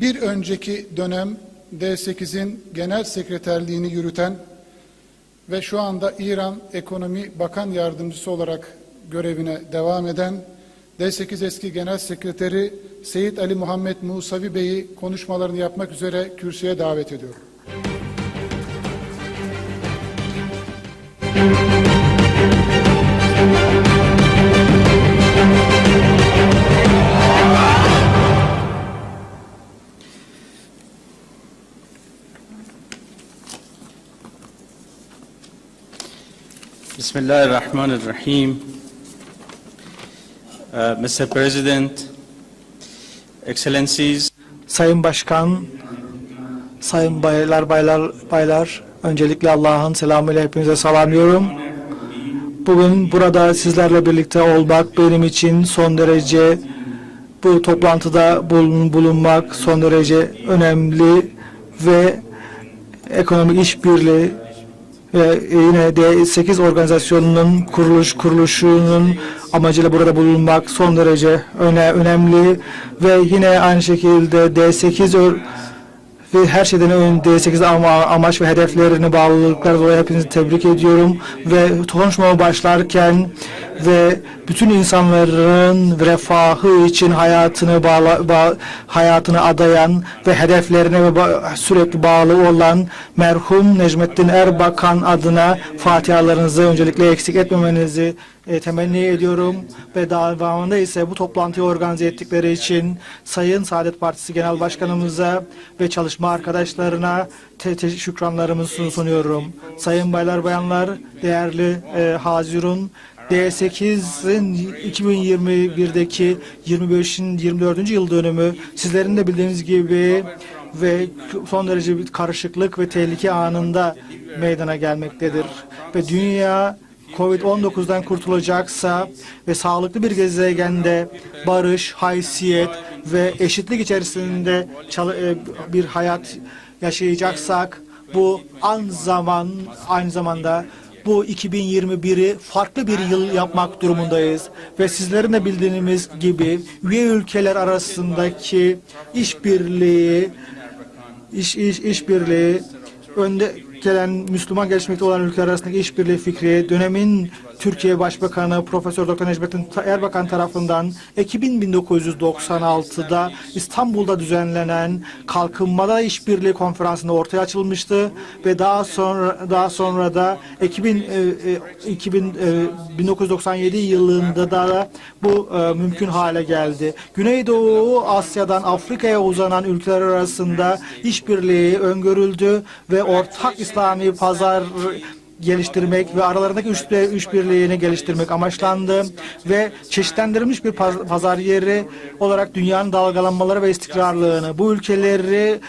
Bir önceki dönem D8'in genel sekreterliğini yürüten ve şu anda İran Ekonomi Bakan Yardımcısı olarak görevine devam eden D8 eski Genel Sekreteri Seyit Ali Muhammed Musavi Bey'i konuşmalarını yapmak üzere kürsüye davet ediyorum. Ar-Rahim. Uh, Mr. President, Excellencies, Sayın Başkan, Sayın baylar, baylar, baylar, öncelikle Allah'ın selamıyla hepinize salamlıyorum. Bugün burada sizlerle birlikte olmak benim için son derece bu toplantıda bulun, bulunmak son derece önemli ve ekonomik işbirliği ve yine D8 organizasyonunun kuruluş kuruluşunun amacıyla burada bulunmak son derece öne, önemli. Ve yine aynı şekilde D8 ör- ve her şeyden önce D8 ama, amaç ve hedeflerini bağlılıklar dolayı hepinizi tebrik ediyorum. Ve konuşmama başlarken ve bütün insanların refahı için hayatını bağla, bağ- hayatını adayan ve hedeflerine ve sürekli bağlı olan merhum Necmettin Erbakan adına fatihalarınızı öncelikle eksik etmemenizi e, temenni ediyorum ve devamında ise bu toplantıyı organize ettikleri için Sayın Saadet Partisi Genel Başkanımıza ve çalışma arkadaşlarına te- te- şükranlarımı sunuyorum. Sayın baylar bayanlar, değerli e, Hazirun, D8'in 2021'deki 25'in 24. yıl dönümü sizlerin de bildiğiniz gibi ve son derece bir karışıklık ve tehlike anında meydana gelmektedir. Ve dünya Covid-19'dan kurtulacaksa ve sağlıklı bir gezegende barış, haysiyet ve eşitlik içerisinde e, bir hayat yaşayacaksak bu an zaman aynı zamanda bu 2021'i farklı bir yıl yapmak durumundayız ve sizlerin de bildiğiniz gibi üye ülkeler arasındaki işbirliği iş iş işbirliği önde gelen Müslüman gelişmekte olan ülkeler arasındaki işbirliği fikri dönemin Türkiye Başbakanı Profesör Doktor Necmettin Erbakan tarafından Ekim 1996'da İstanbul'da düzenlenen Kalkınmada İşbirliği Konferansı'nda ortaya açılmıştı ve daha sonra daha sonra da Ekim e, e, 2000 e, 1997 yılında da bu e, mümkün hale geldi. Güneydoğu Asya'dan Afrika'ya uzanan ülkeler arasında işbirliği öngörüldü ve ortak İslami pazar geliştirmek ve aralarındaki üç, üç birliğini geliştirmek amaçlandı ve çeşitlendirilmiş bir paz- pazar yeri olarak dünyanın dalgalanmaları ve istikrarlığını bu ülkeleri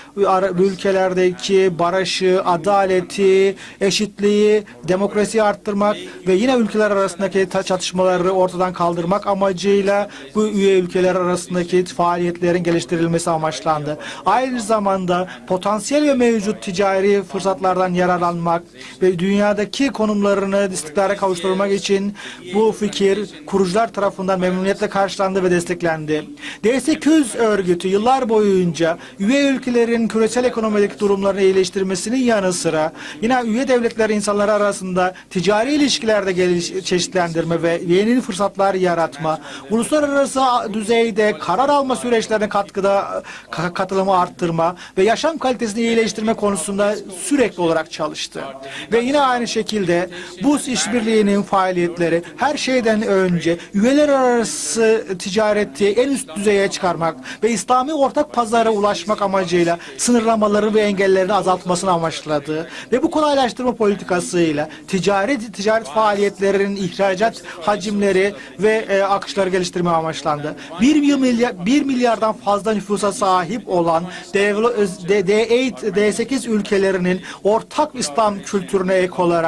bu ülkelerdeki barışı, adaleti, eşitliği, demokrasiyi arttırmak ve yine ülkeler arasındaki çatışmaları ortadan kaldırmak amacıyla bu üye ülkeler arasındaki faaliyetlerin geliştirilmesi amaçlandı. Aynı zamanda potansiyel ve mevcut ticari fırsatlardan yararlanmak ve dünyadaki konumlarını istikrara kavuşturmak için bu fikir kurucular tarafından memnuniyetle karşılandı ve desteklendi. D800 örgütü yıllar boyunca üye ülkelerin küresel ekonomideki durumlarını iyileştirmesinin yanı sıra yine üye devletler insanlar arasında ticari ilişkilerde geliş, çeşitlendirme ve yeni fırsatlar yaratma, uluslararası düzeyde karar alma süreçlerine katkıda ka- katılımı arttırma ve yaşam kalitesini iyileştirme konusunda sürekli olarak çalıştı. Ve yine aynı şekilde bu işbirliğinin faaliyetleri her şeyden önce üyeler arası ticareti en üst düzeye çıkarmak ve İslami ortak pazara ulaşmak amacıyla sınırlamaları ve engellerini azaltmasını amaçladı. Ve bu kolaylaştırma politikasıyla ticaret ticaret faaliyetlerinin ihracat hacimleri ve e, akışları geliştirme amaçlandı. 1 milyar 1 milyardan fazla nüfusa sahip olan devlo- D- D8 D8 ülkelerinin ortak İslam kültürüne ek olarak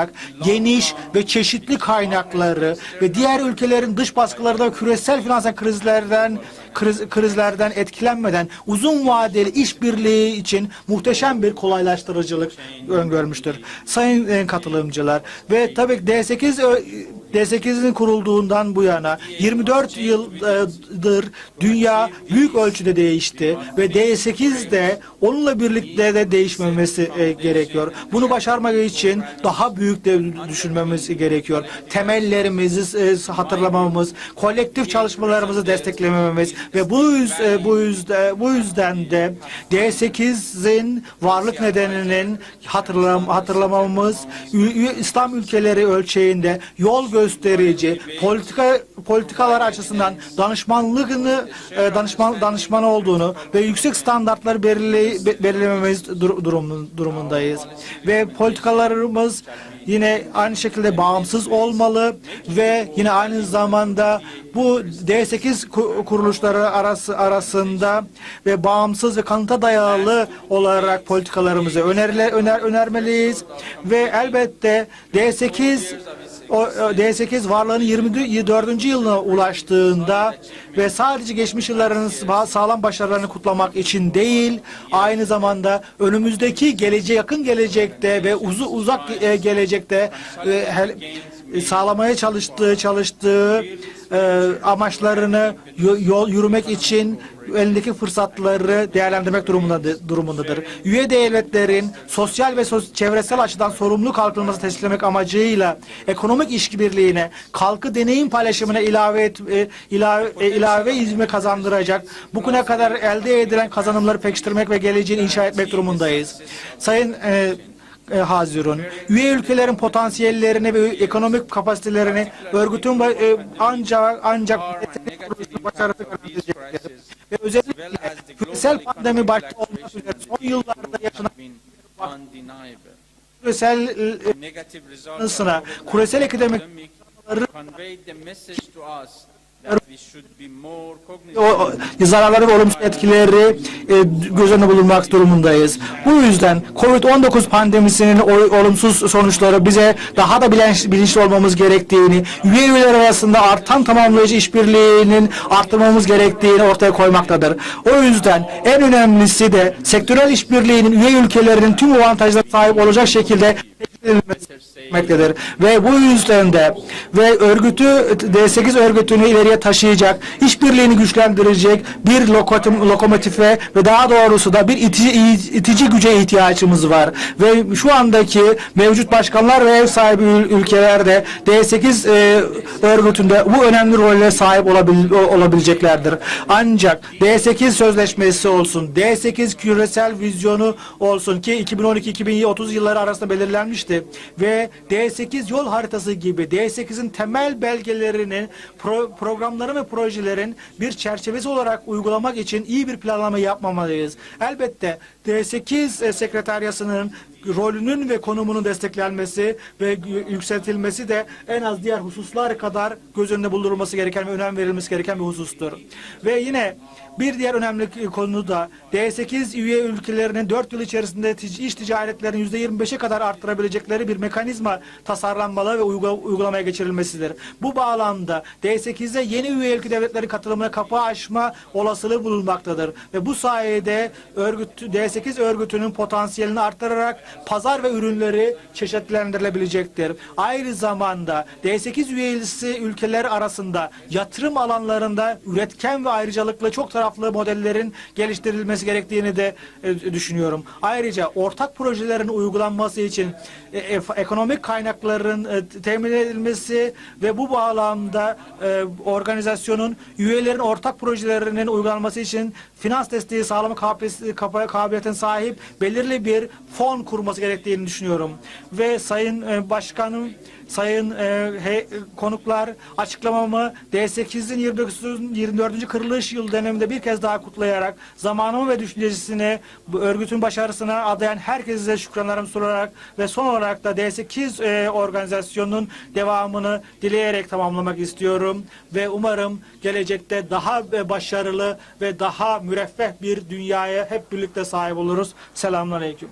geniş ve çeşitli kaynakları ve diğer ülkelerin dış baskılarında küresel finansal krizlerden kriz, krizlerden etkilenmeden uzun vadeli işbirliği için muhteşem bir kolaylaştırıcılık öngörmüştür. Sayın e, katılımcılar ve tabii ki D8 ö- D8'in kurulduğundan bu yana 24 yıldır dünya büyük ölçüde değişti ve D8 de onunla birlikte de değişmemesi e, gerekiyor. Bunu başarmak için daha büyük de düşünmemiz gerekiyor. Temellerimizi e, hatırlamamız, kolektif çalışmalarımızı desteklememiz ve bu e, yüzden bu yüzden de D8'in varlık nedeninin hatırlam hatırlamamız İslam ülkeleri ölçeğinde yol gösterici politika politikalar açısından danışmanlığını e, danışman danışman olduğunu ve yüksek standartları belirle, be- belirlememiz dur- durumun, durumundayız. Ve politikalarımız yine aynı şekilde bağımsız olmalı ve yine aynı zamanda bu D8 ku- kuruluşları arası arasında ve bağımsız ve kanıta dayalı olarak politikalarımızı önerile, öner, önermeliyiz. Ve elbette D8 o, o D8 varlığının 24. yılına ulaştığında ve sadece geçmiş yılların sa- sağlam başarılarını kutlamak için değil, aynı zamanda önümüzdeki gelecek yakın gelecekte ve uzu uzak e, gelecekte e, sağlamaya çalıştığı çalıştığı e, amaçlarını yo- yol yürümek için elindeki fırsatları değerlendirmek durumundadır. durumundadır. Üye devletlerin sosyal ve sos- çevresel açıdan sorumlu kalkınması teşkil amacıyla ekonomik işbirliğine, kalkı deneyim paylaşımına ilave et, e, ilave, e, ilave izme kazandıracak. Bugüne kadar elde edilen kazanımları pekiştirmek ve geleceğini inşa etmek durumundayız. Sayın e, e, Hazirun. Üye ülkelerin potansiyellerini ve ekonomik kapasitelerini örgütün e, ancak ancak başarısı garantileyecektir. Ve özellikle küresel pandemi başta olmak üzere son yıllarda yaşanan küresel e, the küresel ekonomik o, o, zararları ve olumsuz etkileri e, göz önüne bulunmak durumundayız. Bu yüzden Covid-19 pandemisinin olumsuz sonuçları bize daha da bilinç, bilinçli olmamız gerektiğini, üye üyeler arasında artan tamamlayıcı işbirliğinin arttırmamız gerektiğini ortaya koymaktadır. O yüzden en önemlisi de sektörel işbirliğinin üye ülkelerinin tüm avantajlara sahip olacak şekilde etmektedir. Ve bu yüzden de ve örgütü D8 örgütünü ileriye taşıyacak, işbirliğini güçlendirecek bir lokotim, lokomotife ve daha doğrusu da bir itici, itici güce ihtiyacımız var. Ve şu andaki mevcut başkanlar ve ev sahibi ül- ülkelerde D8 e, örgütünde bu önemli role sahip olabil, olabileceklerdir. Ancak D8 sözleşmesi olsun, D8 küresel vizyonu olsun ki 2012-2030 yılları arasında belirlenmişti ve D8 yol haritası gibi D8'in temel belgelerinin pro- programların ve projelerin bir çerçevesi olarak uygulamak için iyi bir planlama yapmamalıyız. Elbette D8 e, sekreteryasının rolünün ve konumunun desteklenmesi ve yükseltilmesi de en az diğer hususlar kadar göz önünde bulundurulması gereken ve önem verilmesi gereken bir husustur. Ve yine bir diğer önemli konu da D8 üye ülkelerinin 4 yıl içerisinde tic- iş ticaretlerini %25'e kadar arttırabilecekleri bir mekanizma tasarlanmalı ve uygula- uygulamaya geçirilmesidir. Bu bağlamda D8'e yeni üye ülke devletleri katılımına kapı açma olasılığı bulunmaktadır. Ve bu sayede örgüt, D8 örgütünün potansiyelini arttırarak pazar ve ürünleri çeşitlendirilebilecektir. Aynı zamanda D8 üyesi ülkeler arasında yatırım alanlarında üretken ve ayrıcalıklı çok taraflı modellerin geliştirilmesi gerektiğini de e, düşünüyorum. Ayrıca ortak projelerin uygulanması için e, e, ekonomik kaynakların temin edilmesi ve bu bağlamda organizasyonun üyelerin ortak projelerinin uygulanması için finans desteği sağlama kapasite- kapa- kabiliyetin sahip belirli bir fon kurması gerektiğini düşünüyorum. Ve Sayın e, Başkanım Sayın e, konuklar açıklamamı D8'in 24. 24. kırılış yıl döneminde bir kez daha kutlayarak zamanımı ve düşüncesini örgütün başarısına adayan herkese şükranlarımı sunarak ve son olarak da D8 e, organizasyonunun devamını dileyerek tamamlamak istiyorum ve umarım gelecekte daha başarılı ve daha müreffeh bir dünyaya hep birlikte sahip oluruz. Selamünaleyküm.